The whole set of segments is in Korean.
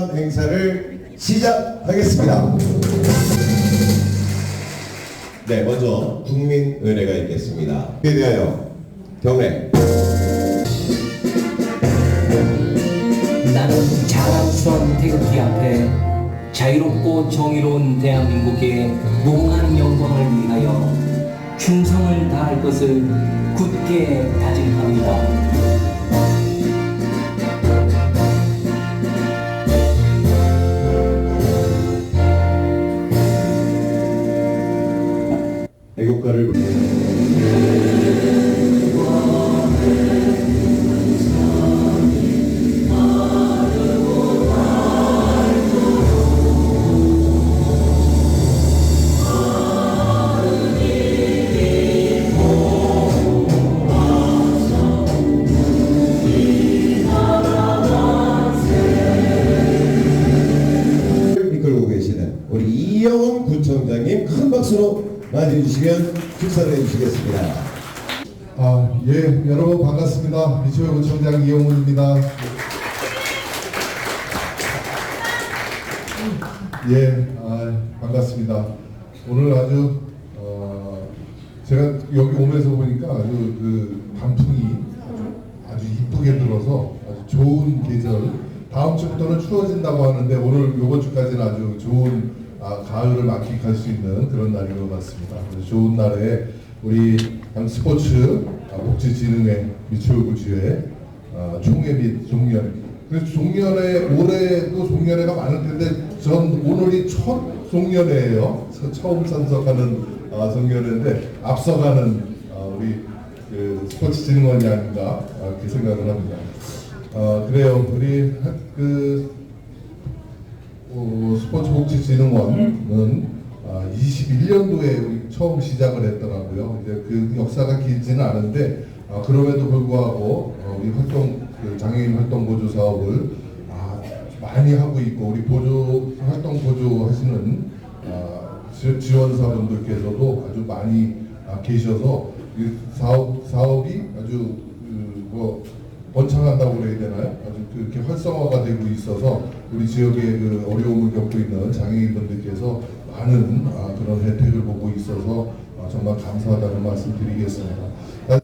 행사를 시작하겠습니다. 네, 먼저 국민은혜가 있겠습니다. 그에 대하여 경례. 나는 자랑스러운 태극기 앞에 자유롭고 정의로운 대한민국의 무궁한 영광을 위하여 충성을 다할 것을 굳게 다짐합니다. 축사를 해주시겠습니다. 아, 예, 여러분 반갑습니다. 미추홀구청장 이용훈입니다. 예, 아, 반갑습니다. 오늘 아주 어, 제가 여기 오면서 보니까 아주 그 단풍이 아주, 이쁘게 들어서 아주 좋은 계절. 다음 주부터는 추워진다고 하는데 오늘 이번 주까지는 아주 좋은 아, 가을을 만끽할 수 있는 그런 날인 것 같습니다. 좋은 날에 우리 양 스포츠 아, 복지진흥회 미추홀구지회 아, 총회 및 종년 그래서 종년회 올해도 종년회가 많을 텐데 전 오늘이 첫 종년회예요. 서- 처음 참석하는 아, 종년회인데 앞서가는 아, 우리 그 스포츠진흥원이 아닌가 아, 그렇게 생각을 합니다. 아, 그래요. 우리 학- 그 어, 스포츠복지진흥원은 아, 21년도에 우리 처음 시작을 했더라고요. 이제 그 역사가 길지는 않은데 아, 그럼에도 불구하고 어, 우리 활동 그 장애인 활동 보조 사업을 아, 많이 하고 있고 우리 보조 활동 보조하시는 아, 지- 지원사분들께서도 아주 많이 아, 계셔서 이 사업 사업이 아주 그 뭐 번창한다고 그래야 되나요? 아주 그렇게 활성화가 되고 있어서 우리 지역에 그 어려움을 겪고 있는 장애인분들께서 많은 아, 그런 혜택을 보고 있어서 아, 정말 감사하다는 말씀 드리겠습니다.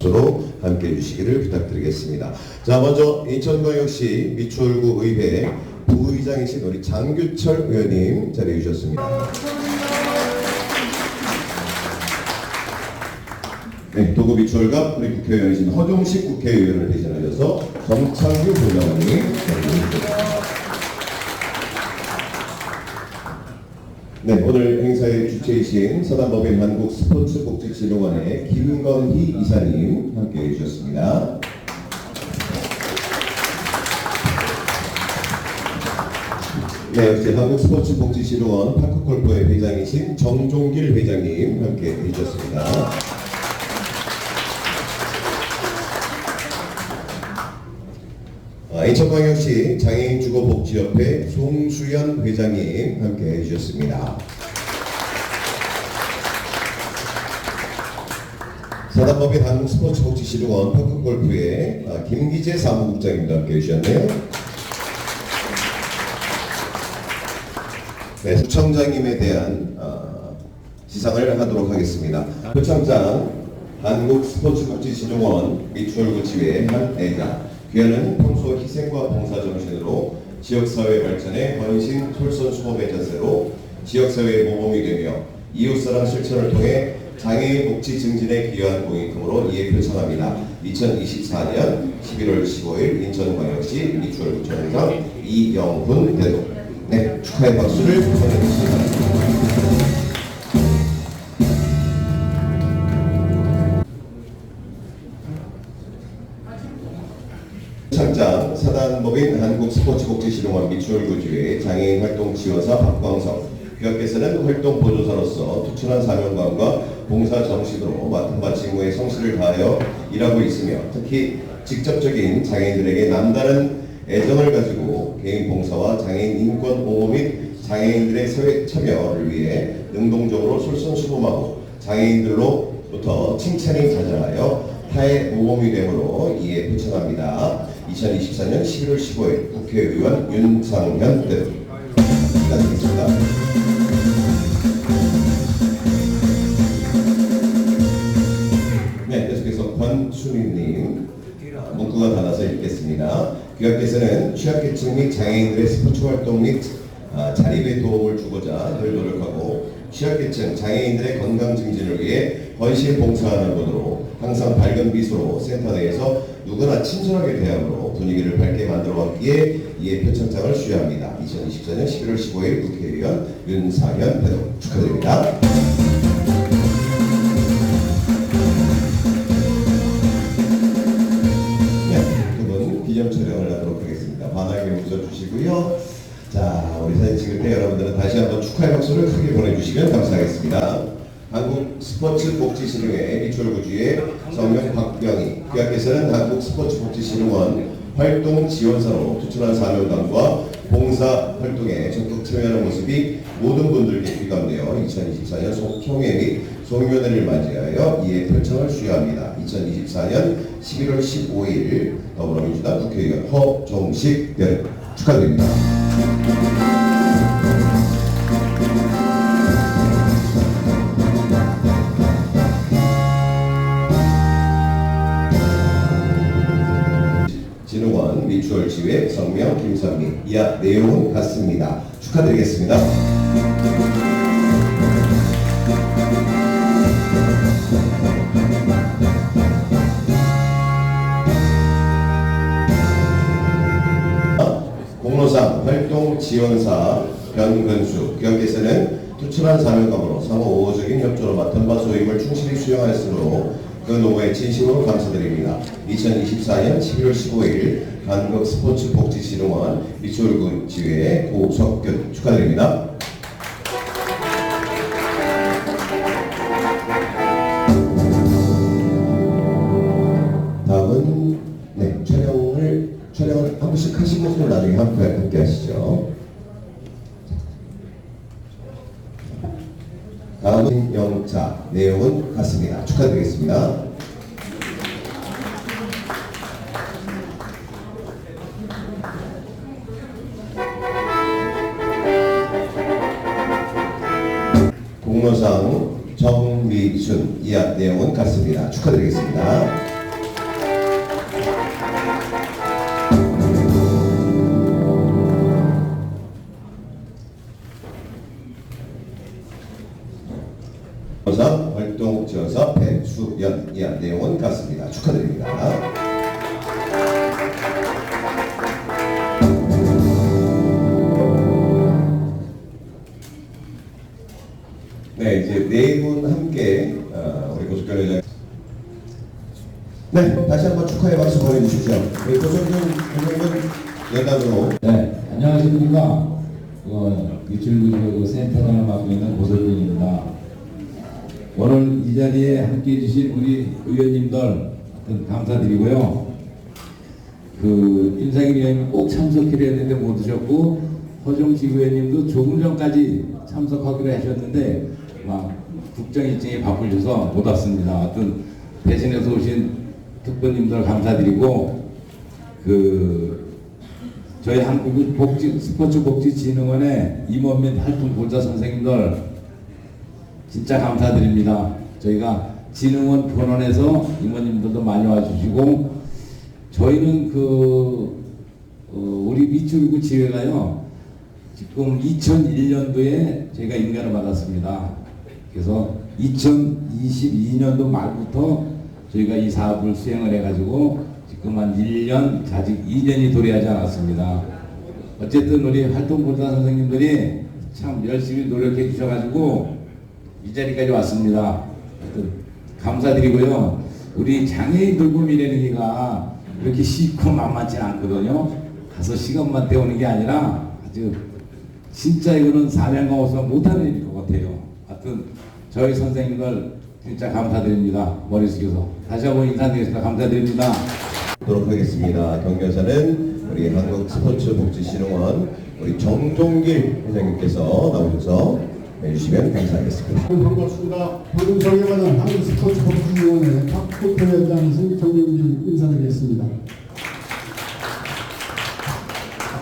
서로 함께 해주시기를 부탁드리겠습니다. 자, 먼저 인천광역시 미추홀구 의회 부의장이신 우리 장규철 의원님 자리해 주셨습니다. 네, 도구 미추홀갑 우리 국회의원이신 허종식 국회의원을 대신하셔서 정창규 부장님 자리해 주셨습니다. 네, 오늘 행사의 주체이신 서단법인 한국 스포츠복지진흥원의 김건희 이사님 함께 해 주셨습니다. 네, 역시 한국 스포츠복지진흥원 파크골프의 회장이신 정종길 회장님 함께 해 주셨습니다. 아, 인천광역시 장애인주거복지협회 송수연 회장님 함께 해주셨습니다. 사단법인 한국스포츠복지시흥원 파크골프의 아, 김기재 사무국장님도 함께 해주셨네요. 네, 부청장님에 대한 아, 시상을 하도록 하겠습니다. 부청장 한국스포츠복지진흥원 미추홀구지회 한회장 귀하는 평소 희생과 봉사 정신으로 지역사회 발전에 헌신 솔선 수범의 자세로 지역사회의 모범이 되며 이웃사랑 실천을 통해 장애인 복지 증진에 기여한 공익금으로 이에 표창합니다. 2024년 11월 15일 인천광역시 미추홀구청장 이영훈 대도 네, 축하의 박수를 보내드립니다. 창장 사단법인 한국스포츠복지실용원 미추홀구주의 장애인 활동 지원사 박광석 귀하께서는 활동 보조사로서 투철한 사명감과 봉사 정신으로 맡은 바 직무에 성실을 다하여 일하고 있으며 특히 직접적인 장애인들에게 남다른 애정을 가지고 개인 봉사와 장애인 인권 보호 및 장애인들의 사회 참여를 위해 능동적으로 솔선수범하고 장애인들로부터 칭찬이 자자하여 타의 모범이 되므로 이에 부천합니다. 2024년 11월 15일 국회의원 윤상현 등 축하드리겠습니다. 네, 권수민님 어, 문구가 달아서 읽겠습니다. 귀하께서는 취약계층 및 장애인들의 스포츠 활동 및 아, 자립에 도움을 주고자 늘 노력하고 취약계층 장애인들의 건강 증진을 위해 헌신 봉사하는 분으로 항상 밝은 미소로 센터 내에서 누구나 친절하게 대함으로 분위기를 밝게 만들어 왔기에 이에 표창장을 수여합니다. 2024년 11월 15일 국회의원 윤상현 대동 축하드립니다. 네, 두분 기념 촬영을 하도록 하겠습니다. 환하게 웃어주시고요. 자, 우리 사진 찍을 때 여러분들은 다시 한번 축하의 박수를 크게 보내주시면 감사하겠습니다. 스포츠 복지신흥회 미철구주의 성명 박병희 귀하께서는 한국 스포츠 복지신흥원 활동 지원사로 투철한 사명감과 봉사 활동에 적극 참여하는 모습이 모든 분들께 귀감되어 2024년 총회 및 송년회를 맞이하여 이에 표창을 수여합니다. 2024년 11월 15일 더불어민주당 국회의원 허종식 대표 축하드립니다. 진흥원 미추홀 지회 성명 김선미 이하 내용은 같습니다. 축하드리겠습니다. 공로상 활동 지원사 변근수 기업께서는 투철한 사명감으로 상호 우호적인 협조로 맡은 바 소임을 충실히 수행하였으므로 그 노고에 진심으로 감사드립니다. 2024년 11월 15일 한국 스포츠 복지진흥원 미추홀구 지회 고석균 축하드립니다. 다음은 네 촬영을 촬영을 한 번씩 하시고 나중에 함께 함께 하시죠. 다음은 영차 내용은 같습니다. 축하드리겠습니다. 공로상 정미순 이하 내용은 같습니다. 축하드리겠습니다. 네, 이제 네 분 함께 어, 우리 고석현 회장. 네, 다시 한번 축하의 박수 보내주십시오. 우리 고석현 회장님은 연단으로 네, 안녕하십니까. 어, 유출구조 센터장을 맡고 있는 고설빈입니다. 오늘 이 자리에 함께 해주신 우리 의원님들 감사드리고요. 그 임상일 의원님 꼭 참석해야 했는데 못 오셨고 허정식 의원님도 조금 전까지 참석하기로 하셨는데 막 국정 일정이 바쁘셔서 못 왔습니다. 하여튼 대신해서 오신 특보님들 감사드리고 그 저희 한국 복지 스포츠 복지 진흥원의 임원 및 활동 보좌 선생님들 진짜 감사드립니다. 저희가 진흥원 본원에서 임원님들도 많이 와주시고 저희는 그 어, 우리 미추홀구 지회가요 지금 2001년도에 저희가 인간을 받았습니다. 그래서 2022년도 말부터 저희가 이 사업을 수행을 해가지고 지금 한 1년, 아직 2년이 도래하지 않았습니다. 어쨌든 우리 활동보좌 선생님들이 참 열심히 노력해 주셔가지고 이 자리까지 왔습니다. 감사드리고요. 우리 장애인 돌봄 일하기가 이렇게 쉽고 만만치 않거든요. 가서 시간만 때우는 게 아니라 아주 진짜 이거는 사명감 없으면 못하는 일일 것 같아요. 하여튼 저희 선생님들 진짜 감사드립니다. 머리 숙여서 다시 한번 인사드리겠습니다. 감사드립니다. 하도록 하겠습니다. 경려사는 우리 한국 스포츠 복지 신흥원 우리 정종길 회장님께서 나오셔서 해주시면 감사하겠습니다. 반갑습니다. 방금 정해받은 한국 스포츠 복지위원회 박국회장 정경진 인사드리겠습니다.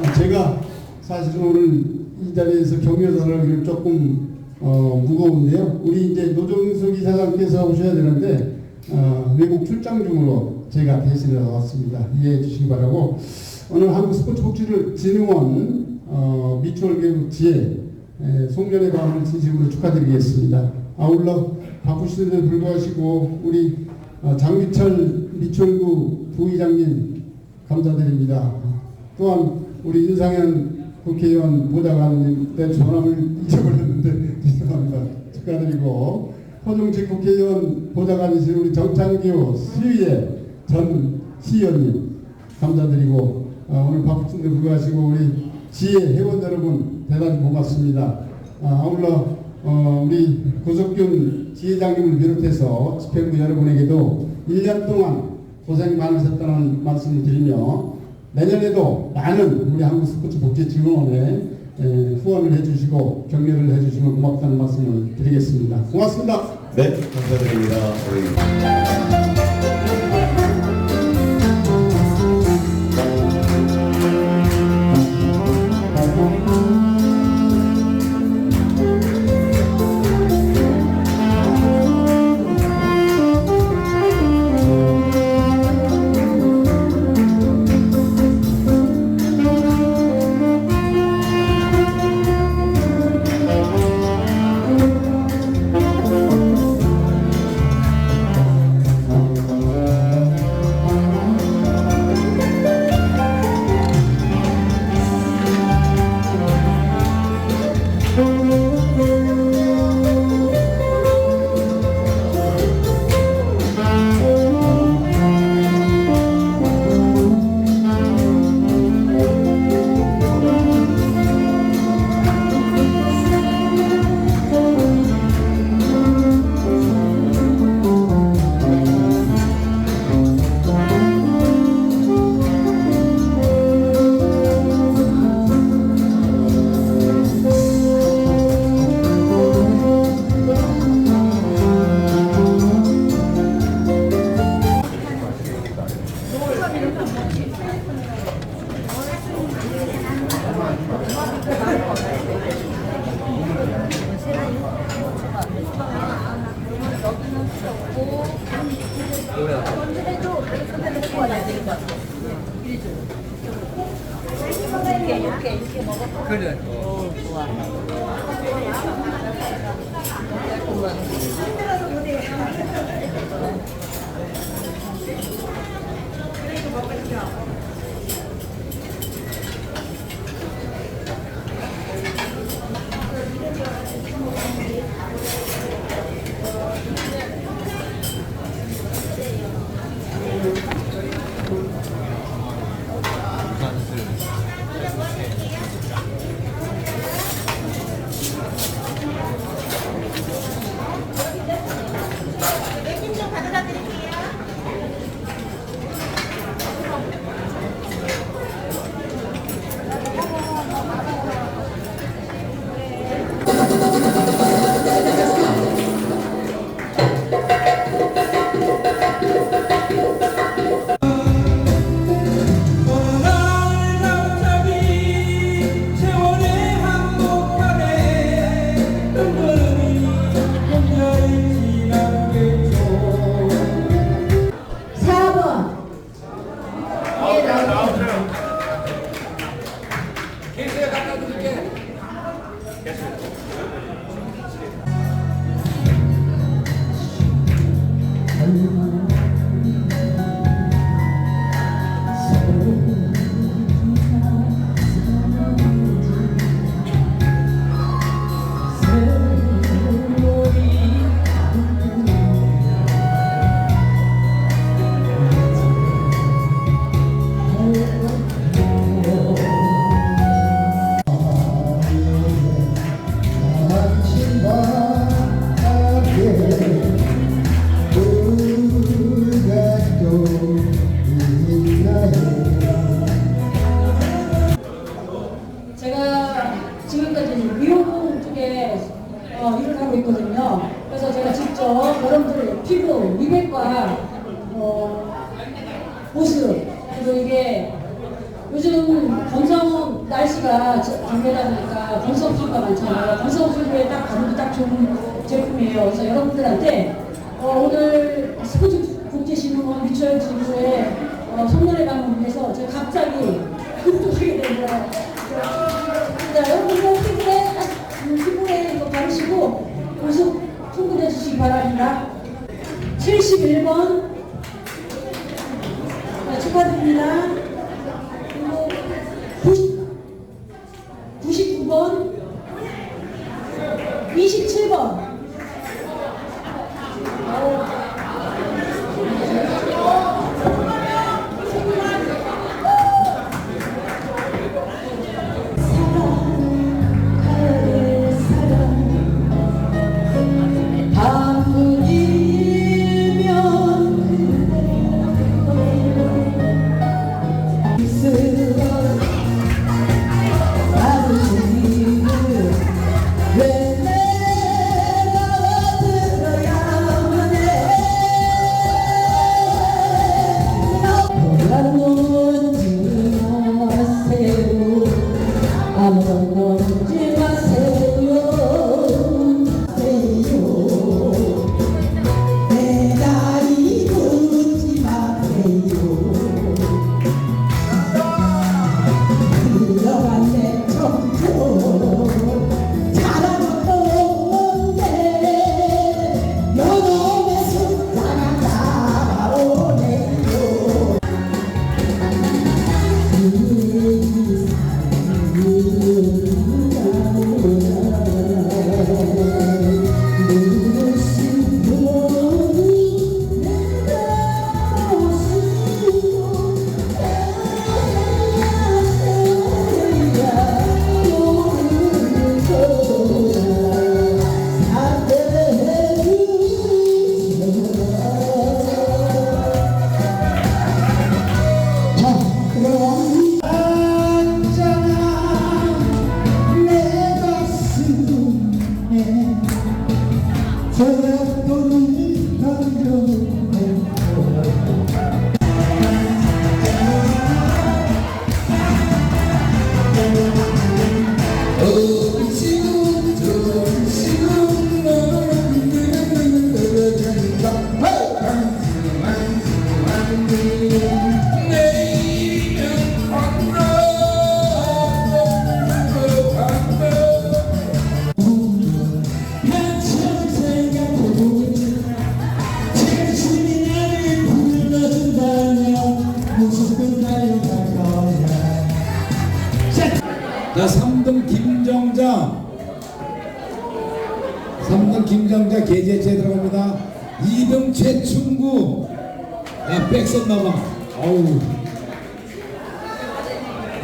아, 제가 사실은 오늘 이 자리에서 전하기는 조금 어, 무거운데요. 우리 이제 노정석 이사장께서 오셔야 되는데 어, 외국 출장 중으로 제가 대신해 왔습니다. 이해해 주시기 바라고 오늘 한국 스포츠 복지진흥원 어, 미추홀교육 지혜 에, 송년회 방을 진심으로 축하드리겠습니다. 아울러 바쁘시는데 불구하시고 우리 어, 장미철 미추홀구 부의장님 감사드립니다. 또한 우리 윤상현 국회의원 보좌관님 때 전함을 잊어버렸는 데 죄송합니다. 축하드리고 허정식 국회의원 보좌관이신 우리 정창규 시의회 전 시의원님 감사드리고 아, 오늘 바쁘신데 불구하시고 우리 지혜 회원 여러분 대단히 고맙습니다. 아, 아울러 어, 우리 고석균 지회장님을 비롯해서 집행부 여러분에게도 1년 동안 고생 많으셨다는 말씀을 드리며 내년에도 많은 우리 한국 스포츠 복지진흥원에 에, 후원을 해주시고 격려를 해주시면 고맙다는 말씀을 드리겠습니다. 고맙습니다. 네, 감사드립니다. 続け。 자, 여러분들 피부에 피부에 이거 바르시고 계속 통근해 주시기 바랍니다. 71번 네, 축하드립니다.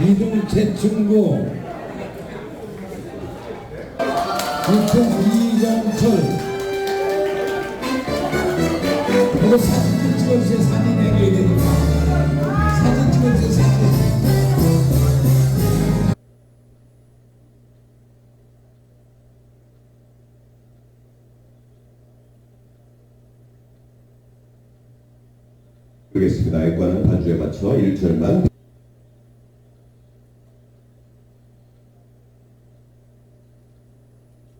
이동재충고. 부평 이정철. 이거 사진 찍어주세요 사진 내게 되니까 사진 찍어주세요 사진. 보겠습니다. 액관은 반주에 맞춰 1절만